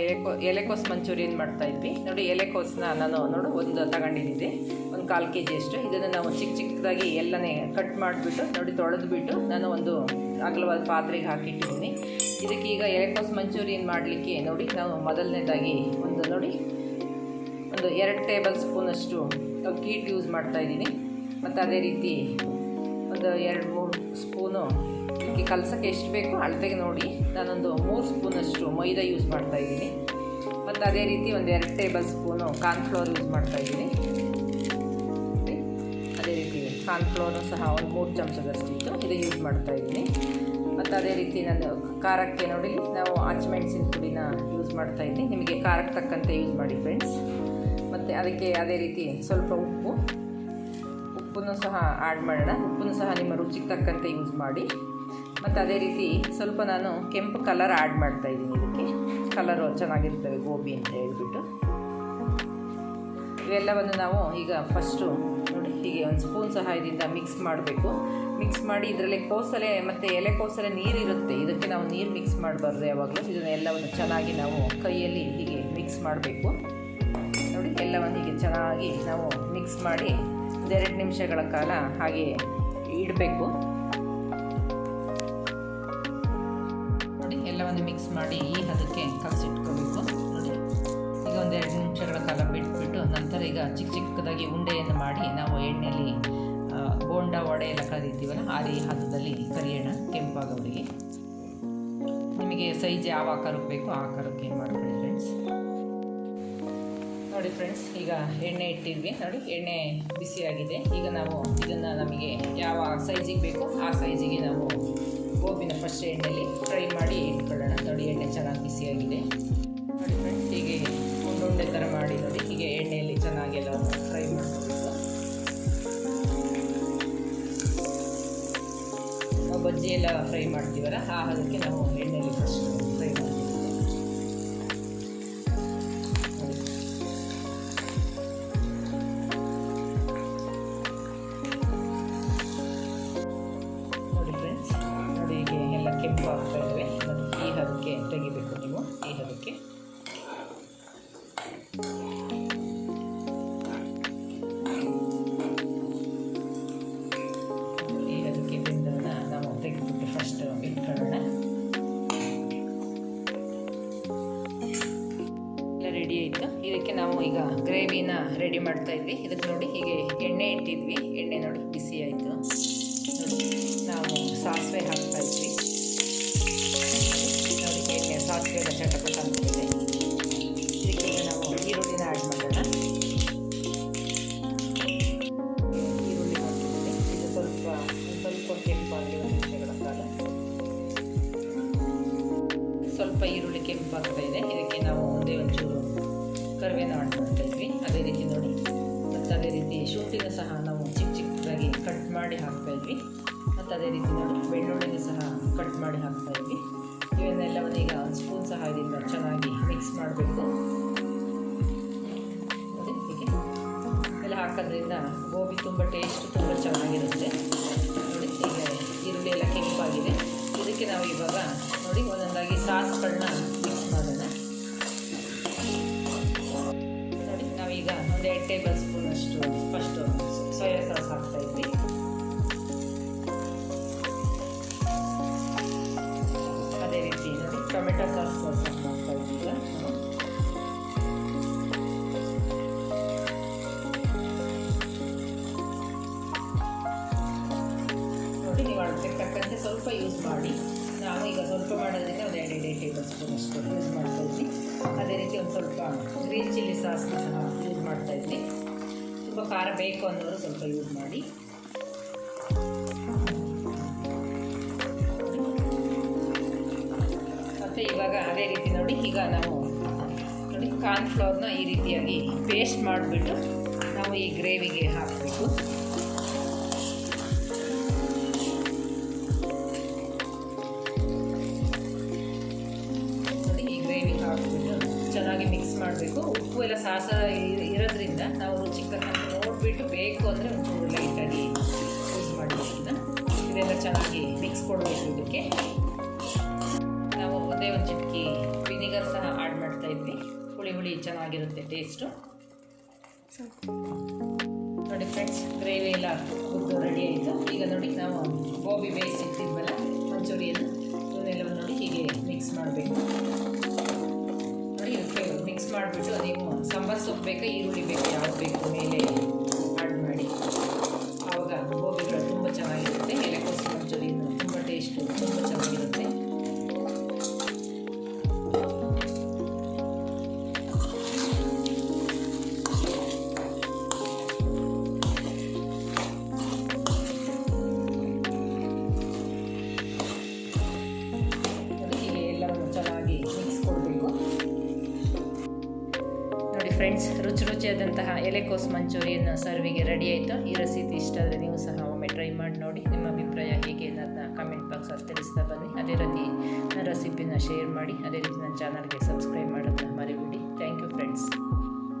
ಎಲೆಕೋ ಎಲೆಕೋಸ್ manchurian ಮಾಡ್ತಾ ಇದ್ವಿ. ನೋಡಿ ಎಲೆಕೋಸನ್ನ ನಾನು ನೋಡು, ಒಂದು ತಗೊಂಡಿದ್ದೀನಿ. ಒಂದು ಕಾಲು ಕೆ ಜಿಯಷ್ಟು ಇದನ್ನು ನಾವು ಚಿಕ್ಕ ಚಿಕ್ಕದಾಗಿ ಎಲ್ಲನೇ ಕಟ್ ಮಾಡಿಬಿಟ್ಟು, ನೋಡಿ, ತೊಳೆದ್ಬಿಟ್ಟು ನಾನು ಒಂದು ಅಗಲವಾದ ಪಾತ್ರೆಗೆ ಹಾಕಿಟ್ಟಿದ್ದೀನಿ. ಇದಕ್ಕೆ ಈಗ ಎಲೆಕೋಸ್ ಮಂಚೂರಿಯನ್ ಮಾಡಲಿಕ್ಕೆ ನೋಡಿ, ನಾವು ಮೊದಲನೇದಾಗಿ ಒಂದು ನೋಡಿ, ಒಂದು ಎರಡು ಟೇಬಲ್ ಸ್ಪೂನಷ್ಟು ಅಕ್ಕಿ ಹಿಟ್ಟು ಯೂಸ್ ಮಾಡ್ತಾಯಿದ್ದೀನಿ ಮತ್ತು ಅದೇ ರೀತಿ ಒಂದು ಎರಡು ಮೂರು ಸ್ಪೂನು ಇದಕ್ಕೆ ಕಲಸಕ್ಕೆ ಎಷ್ಟು ಬೇಕು ಅಳತೆಗೆ ನೋಡಿ. ನಾನೊಂದು ಮೂರು ಸ್ಪೂನಷ್ಟು ಮೈದಾ ಯೂಸ್ ಮಾಡ್ತಾಯಿದ್ದೀನಿ ಮತ್ತು ಅದೇ ರೀತಿ ಒಂದು ಎರಡು ಟೇಬಲ್ ಸ್ಪೂನು ಕಾರ್ನ್ಫ್ಲೋರ್ ಯೂಸ್ ಮಾಡ್ತಾಯಿದ್ದೀನಿ ಅದೇ ರೀತಿ ಕಾರ್ನ್ಫ್ಲೋರು ಸಹ ಒಂದು ಮೂರು ಚಮಚದಷ್ಟಿತ್ತು. ಇದು ಯೂಸ್ ಮಾಡ್ತಾ ಇದ್ದೀನಿ. ಮತ್ತು ಅದೇ ರೀತಿ ನಾನು ಖಾರಕ್ಕೆ ನೋಡಿ, ನಾವು ಹಚ್ಮೆಣ್ಸಿನ ಪುಡಿನ ಯೂಸ್ ಮಾಡ್ತಾಯಿದ್ದೀನಿ ನಿಮಗೆ ಖಾರಕ್ಕೆ ತಕ್ಕಂತೆ ಯೂಸ್ ಮಾಡಿ ಫ್ರೆಂಡ್ಸ್ ಮತ್ತು ಅದಕ್ಕೆ ಅದೇ ರೀತಿ ಸ್ವಲ್ಪ ಉಪ್ಪು. ಉಪ್ಪನ್ನು ಸಹ ಆ್ಯಡ್ ಮಾಡೋಣ. ಉಪ್ಪನ್ನು ಸಹ ನಿಮ್ಮ ರುಚಿಗೆ ತಕ್ಕಂತೆ ಯೂಸ್ ಮಾಡಿ. ಮತ್ತು ಅದೇ ರೀತಿ ಸ್ವಲ್ಪ ನಾನು ಕೆಂಪು ಕಲರ್ ಆ್ಯಡ್ ಮಾಡ್ತಾ ಇದ್ದೀನಿ ಇದಕ್ಕೆ. ಕಲರು ಚೆನ್ನಾಗಿರ್ತವೆ ಗೋಬಿ ಅಂತ ಹೇಳ್ಬಿಟ್ಟು. ಇವೆಲ್ಲವನ್ನು ನಾವು ಈಗ ಫಸ್ಟು ನೋಡಿ ಹೀಗೆ ಒಂದು ಸ್ಪೂನ್ ಸಹಾಯದಿಂದ ಮಿಕ್ಸ್ ಮಾಡಬೇಕು. ಮಿಕ್ಸ್ ಮಾಡಿ ಇದರಲ್ಲಿ ಕೋಸಲೆ ಮತ್ತು ಎಲೆ ಕೋಸಲೆ ನೀರಿರುತ್ತೆ ಇದಕ್ಕೆ ನಾವು ನೀರು ಮಿಕ್ಸ್ ಮಾಡಬಾರ್ದು ಯಾವಾಗಲೂ. ಇದನ್ನು ಎಲ್ಲವನ್ನು ಚೆನ್ನಾಗಿ ನಾವು ಕೈಯಲ್ಲಿ ಹೀಗೆ ಮಿಕ್ಸ್ ಮಾಡಬೇಕು. ನೋಡಿ, ಎಲ್ಲವನ್ನು ಹೀಗೆ ಚೆನ್ನಾಗಿ ನಾವು ಮಿಕ್ಸ್ ಮಾಡಿ ಒಂದೆರಡು ನಿಮಿಷಗಳ ಕಾಲ ಹಾಗೆ ಇಡಬೇಕು. ನೋಡಿ, ಎಲ್ಲವನ್ನು ಮಿಕ್ಸ್ ಮಾಡಿ ಈ ಹದಕ್ಕೆ ಕಲಸಿಟ್ಕೋಬೇಕು ನೋಡಿ, ಈಗ ಒಂದೆರಡು ನಿಮಿಷಗಳ ಕಾಲ ಬಿಟ್ಬಿಟ್ಟು ನಂತರ ಈಗ ಚಿಕ್ಕ ಚಿಕ್ಕದಾಗಿ ಉಂಡೆಯನ್ನು ಮಾಡಿ ನಾವು ಎಣ್ಣೆಯಲ್ಲಿ ಬೋಂಡ, ವಡೆ ಎಲ್ಲ ಕರೀತೀವಲ್ಲ, ಆ ರೀ ಹದದಲ್ಲಿ ಕರಿಯೋಣ ಕೆಂಪಾಗೋರಿಗೆ ನಿಮಗೆ ಸೈಜ್ ಯಾವ ಆಕಾರಕ್ಕೆ ಬೇಕೋ ಆ ಆಕಾರಕ್ಕೆ ಮಾಡ್ಕೊಳ್ಳಿ ಫ್ರೆಂಡ್ಸ್ ನೋಡಿ ಫ್ರೆಂಡ್ಸ್ ಈಗ ಎಣ್ಣೆ ಇಟ್ಟಿದ್ವಿ. ನೋಡಿ, ಎಣ್ಣೆ ಬಿಸಿಯಾಗಿದೆ ಈಗ ನಾವು ಇದನ್ನು ನಮಗೆ ಯಾವ ಸೈಜಿಗೆ ಬೇಕೋ ಆ ಸೈಜಿಗೆ ನಾವು ಗೋಬಿನ ಫಸ್ಟ್ ಎಣ್ಣೆಯಲ್ಲಿ ಫ್ರೈ ಮಾಡಿ ಇಟ್ಕೊಳ್ಳೋಣ. ನೋಡಿ, ಎಣ್ಣೆ ಚೆನ್ನಾಗಿ ಬಿಸಿಯಾಗಿದೆ ನೋಡಿ ಫ್ರೆಂಡ್ಸ್ ಹೀಗೆ ಒಂದೊಂದೆ ಥರ ಮಾಡಿ ನೋಡಿ, ಹೀಗೆ ಎಣ್ಣೆಯಲ್ಲಿ ಚೆನ್ನಾಗಿ ಫ್ರೈ ಮಾಡ್ಕೋಬೇಕು. ನಾವು ಬಜ್ಜಿ ಎಲ್ಲ ಫ್ರೈ ಮಾಡ್ತೀವಲ್ಲ, ಆ ಅದಕ್ಕೆ ನಾವು ಗ್ರೇವಿನ ರೆಡಿ ಮಾಡ್ತಾ ಇದ್ವಿ. ಇದಕ್ಕೆ ನೋಡಿ ಹೀಗೆ ಎಣ್ಣೆ ಇಟ್ಟಿದ್ವಿ. ಎಣ್ಣೆ ನೋಡಿ ಬಿಸಿ ಆಯಿತು. ನಾವು ಸಾಸಿವೆ ಹಾಕ್ತಾ ಇದ್ವಿ. ಎಣ್ಣೆ, ಸಾಸಿವೆ ಚಟಪಟ ಇದಕ್ಕೆ ನಾವು ಈರುಳ್ಳಿನ ಆ್ಯಡ್ ಮಾಡೋಣ. ಈರುಳ್ಳಿ ಇದು ಸ್ವಲ್ಪ ಸ್ವಲ್ಪ ಕೆಂಪಾಗಿ ಒಂದು ಸ್ವಲ್ಪ ಈರುಳ್ಳಿ ಕೆಂಪಾಗ್ತಾ ಇದೆ. ಇದಕ್ಕೆ ನಾವು ಒಂದೇ ಒಂಚೂರು ಕರಿವೇನ ಆಡ್ ಮಾಡ್ತಾ ಅದೇ ರೀತಿ ನೋಡಿ. ಮತ್ತು ಅದೇ ರೀತಿ ಶುಂಠಿನ ಸಹ ನಾವು ಚಿಕ್ಕ ಚಿಕ್ಕದಾಗಿ ಕಟ್ ಮಾಡಿ ಹಾಕ್ತಾ ಇದ್ವಿ. ಮತ್ತು ಅದೇ ರೀತಿ ನಾವು ಬೆಳ್ಳುಳ್ಳಿನ ಸಹ ಕಟ್ ಮಾಡಿ ಹಾಕ್ತಾ ಇದ್ವಿ. ಇವನ್ನೆಲ್ಲವನ್ನು ಈಗ ಸ್ಪೂನ್ ಸಹಾಯದಿಂದ ಚೆನ್ನಾಗಿ ಮಿಕ್ಸ್ ಮಾಡಬೇಕು. ಎಲ್ಲ ಹಾಕೋದ್ರಿಂದ ಗೋಬಿ ತುಂಬ ಟೇಸ್ಟ್ ತುಂಬ ಚೆನ್ನಾಗಿರುತ್ತೆ. ನೋಡಿ, ಈಗ ಈರುಳ್ಳಿ ಎಲ್ಲ ಕೆಂಪಾಗಿದೆ. ಇದಕ್ಕೆ ನಾವು ಇವಾಗ ನೋಡಿ ಒಂದೊಂದಾಗಿ ಸಾಸ್ಗಳನ್ನ ನಾವೀಗ ಒಂದು ಎರಡು ಟೇಬಲ್ ಸ್ಪೂನ್ ಅಷ್ಟು ಫಸ್ಟು ಸೋಯಾ ಸಾಸ್ ಹಾಕ್ತಾ ಇದ್ವಿ ಅದೇ ರೀತಿ ನೋಡಿ ಟೊಮೆಟೊ ಸಾಸ್ ಸ್ವಲ್ಪ ಹಾಕ್ತಾ ಇದ್ದೀವಿ ನಾವು ನೋಡಿ ನೀವು ಅಳತೆಗೆ ತಕ್ಕಂತೆ ಸ್ವಲ್ಪ ಯೂಸ್ ಮಾಡಿ ನಾನು ಈಗ ಸ್ವಲ್ಪ ಮಾಡೋದಕ್ಕೆ ಒಂದು ಎರಡು ಎರಡು ಟೇಬಲ್ ಸ್ಪೂನ್ ಅಷ್ಟು ಯೂಸ್ ಮಾಡ್ತಾ ಇದ್ವಿ. ಅದೇ ರೀತಿ ಒಂದು ಸ್ವಲ್ಪ ಗ್ರೀನ್ ಚಿಲ್ಲಿ ಸಾಸ್ ಯೂಸ್ ಮಾಡ್ತಾ ಇದ್ವಿ. ತುಂಬ ಖಾರ ಬೇಕು ಅನ್ನೋರು ಸ್ವಲ್ಪ ಯೂಸ್ ಮಾಡಿ. ಮತ್ತು ಇವಾಗ ಅದೇ ರೀತಿ ನೋಡಿ, ಈಗ ನಾವು ನೋಡಿ ಕಾರ್ನ್ಫ್ಲವರ್ನ ಈ ರೀತಿಯಾಗಿ ಪೇಸ್ಟ್ ಮಾಡಿಬಿಟ್ಟು ನಾವು ಈ ಗ್ರೇವಿಗೆ ಹಾಕಬೇಕು ಚೆನ್ನಾಗಿ ಮಿಕ್ಸ್ ಮಾಡಬೇಕು. ಉಪ್ಪು ಎಲ್ಲ ಸಾಸ ಇರೋದ್ರಿಂದ ನಾವು ತಕ್ಕಂತೆ ನೋಡಿಬಿಟ್ಟು ಬೇಕು ಅಂದರೆ ಒಂಚೂರು ಲೈಟಾಗಿ ಯೂಸ್ ಮಾಡಬೇಕಂತ ಇದೆಲ್ಲ ಚೆನ್ನಾಗಿ ಮಿಕ್ಸ್ ಕೊಡಬೇಕು ಇದಕ್ಕೆ. ನಾವು ಒಂದೇ ಒಂದು ಚಿಟಕಿ ವಿನಿಗರ್ ಸಹ ಆ್ಯಡ್ ಮಾಡ್ತಾ ಇದ್ವಿ. ಹುಳಿ ಹುಳಿ ಚೆನ್ನಾಗಿರುತ್ತೆ ಟೇಸ್ಟು ನೋಡಿ ಫ್ರೆಂಡ್ಸ್ ಗ್ರೇವಿ ಎಲ್ಲ ಕುದ್ದು ರೆಡಿ ಆಯಿತು. ಈಗ ನೋಡಿ ನಾವು ಗೋಬಿ ಬೇಯಿಸಿಟ್ಟಿದ್ವಲ್ಲ, ಮಂಚೂರಿಯನ್ನು. ಇವನ್ನೆಲ್ಲ ನೋಡಿ ಹೀಗೆ ಮಿಕ್ಸ್ ಮಾಡಬೇಕು. ಮಿಕ್ಸ್ ಮಾಡಿಬಿಟ್ಟು ನೀವು ಸಾಂಬಾರು ಸೊಪ್ಪು ಬೇಕಾ ಈರುಳ್ಳಿ ಬೇಕಾ ಯಾವ್ದು ಬೇಕು ಮೇಲೆ? ಫ್ರೆಂಡ್ಸ್ ರುಚಿ ರುಚಿಯಾದಂತಹ ಎಲೆಕೋಸ್ ಮಂಚೂರಿಯನ್ ಸರ್ವಿಗೆ ರೆಡಿ ಆಯಿತು. ಈ ರೆಸಿಪಿ ಇಷ್ಟ ಆದರೆ ನೀವು ಸಹ ಒಮ್ಮೆ ಟ್ರೈ ಮಾಡಿ ನೋಡಿ. ನಿಮ್ಮ ಅಭಿಪ್ರಾಯ ಹೇಗೆ ಅನ್ನೋದನ್ನ ಕಮೆಂಟ್ ಬಾಕ್ಸಲ್ಲಿ ತಿಳಿಸ್ತಾ ಬನ್ನಿ. ಅದೇ ರೀತಿ ರೆಸಿಪಿನ ಶೇರ್ ಮಾಡಿ. ಅದೇ ರೀತಿ ನನ್ನ ಚಾನಲ್ಗೆ ಸಬ್ಸ್ಕ್ರೈಬ್ ಮಾಡೋದನ್ನ ಮರಿಬಿಡಿ. Thank you friends